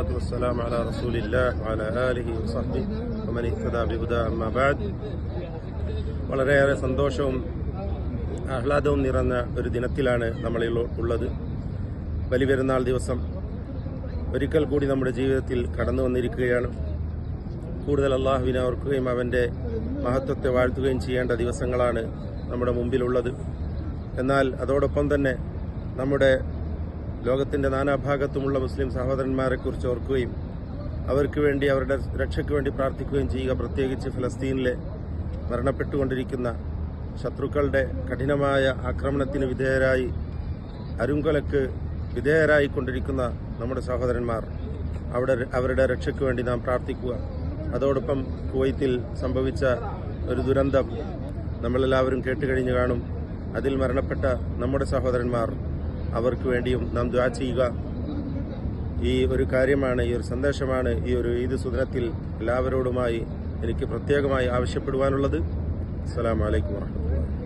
والصلاة والسلام على رسول الله وعلى آله وصحبه ومن اهتدى بهدى أما بعد വളരെയേറെ സന്തോഷവും ആഹ്ലാദവും നിറഞ്ഞ ഒരു ദിനത്തിലാണ് നമ്മളിൽ ഉള്ളത് ബലിപെരുന്നാൾ ദിവസം ഒരിക്കൽ കൂടി നമ്മുടെ ജീവിതത്തിൽ കടന്നു വന്നിരിക്കുകയാണ് കൂടുതൽ അള്ളാഹുവിനെ ഓർക്കുകയും അവൻ്റെ മഹത്വത്തെ വാഴ്ത്തുകയും ചെയ്യേണ്ട ദിവസങ്ങളാണ് നമ്മുടെ മുമ്പിലുള്ളത് എന്നാൽ അതോടൊപ്പം തന്നെ നമ്മുടെ ലോകത്തിന്റെ നാനാഭാഗത്തുമുള്ള മുസ്ലിം സഹോദരന്മാരെക്കുറിച്ച് ഓർക്കുകയും അവർക്ക് വേണ്ടി അവരുടെ രക്ഷയ്ക്ക് വേണ്ടി പ്രാർത്ഥിക്കുകയും ചെയ്യുക. പ്രത്യേകിച്ച് ഫലസ്തീനിലെ മരണപ്പെട്ടുകൊണ്ടിരിക്കുന്ന ശത്രുക്കളുടെ കഠിനമായ ആക്രമണത്തിന് വിധേയരായി അരുങ്കൊലക്ക് വിധേയരായിക്കൊണ്ടിരിക്കുന്ന നമ്മുടെ സഹോദരന്മാർ അവിടെ അവരുടെ രക്ഷയ്ക്ക് വേണ്ടി നാം പ്രാർത്ഥിക്കുക. അതോടൊപ്പം കുവൈത്തിൽ സംഭവിച്ച ഒരു ദുരന്തം നമ്മളെല്ലാവരും കേട്ടുകഴിഞ്ഞു കാണും. അതിൽ മരണപ്പെട്ട നമ്മുടെ സഹോദരന്മാർ അവർക്ക് വേണ്ടിയും നാം ദ്വാ ചെയ്യുക. ഈ ഒരു കാര്യമാണ് ഈ ഒരു സന്ദേശമാണ് ഈ ഒരു ഈദ് സുദിനത്തിൽ എല്ലാവരോടുമായി എനിക്ക് പ്രത്യേകമായി ആവശ്യപ്പെടുവാനുള്ളത്. അസ്സലാമു അലൈക്കും വാഹമത്തുള്ള